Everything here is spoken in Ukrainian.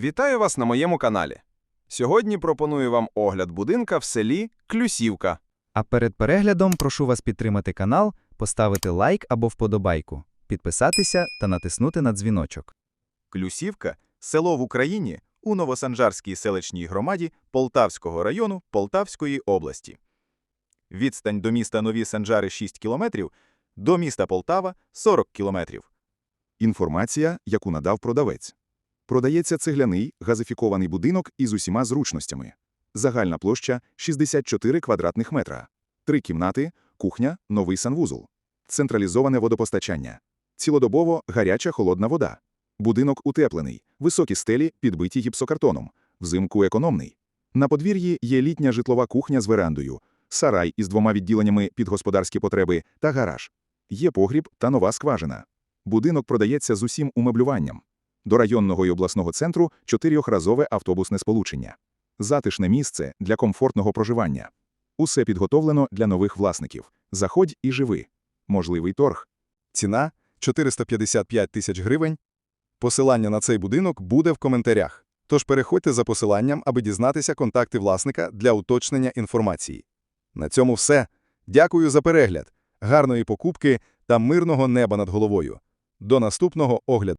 Вітаю вас на моєму каналі. Сьогодні пропоную вам огляд будинка в селі Клюсівка. А перед переглядом прошу вас підтримати канал, поставити лайк або вподобайку, підписатися та натиснути на дзвіночок. Клюсівка – село в Україні у Новосанжарській селищній громаді Полтавського району Полтавської області. Відстань до міста Нові Санжари 6 кілометрів, до міста Полтава – 40 кілометрів. Інформація, яку надав продавець. Продається цегляний газифікований будинок із усіма зручностями. Загальна площа 64 квадратних метра. Три кімнати, кухня, новий санвузол. Централізоване водопостачання. Цілодобово гаряча холодна вода. Будинок утеплений, високі стелі підбиті гіпсокартоном, взимку економний. На подвір'ї є літня житлова кухня з верандою, сарай із двома відділеннями під господарські потреби та гараж. Є погріб та нова скважина. Будинок продається з усім умеблюванням. До районного і обласного центру чотирьохразове автобусне сполучення. Затишне місце для комфортного проживання. Усе підготовлено для нових власників. Заходь і живи. Можливий торг. Ціна 455 тисяч гривень. Посилання на цей будинок буде в коментарях. Тож переходьте за посиланням, аби дізнатися контакти власника для уточнення інформації. На цьому все. Дякую за перегляд, гарної покупки та мирного неба над головою. До наступного огляду.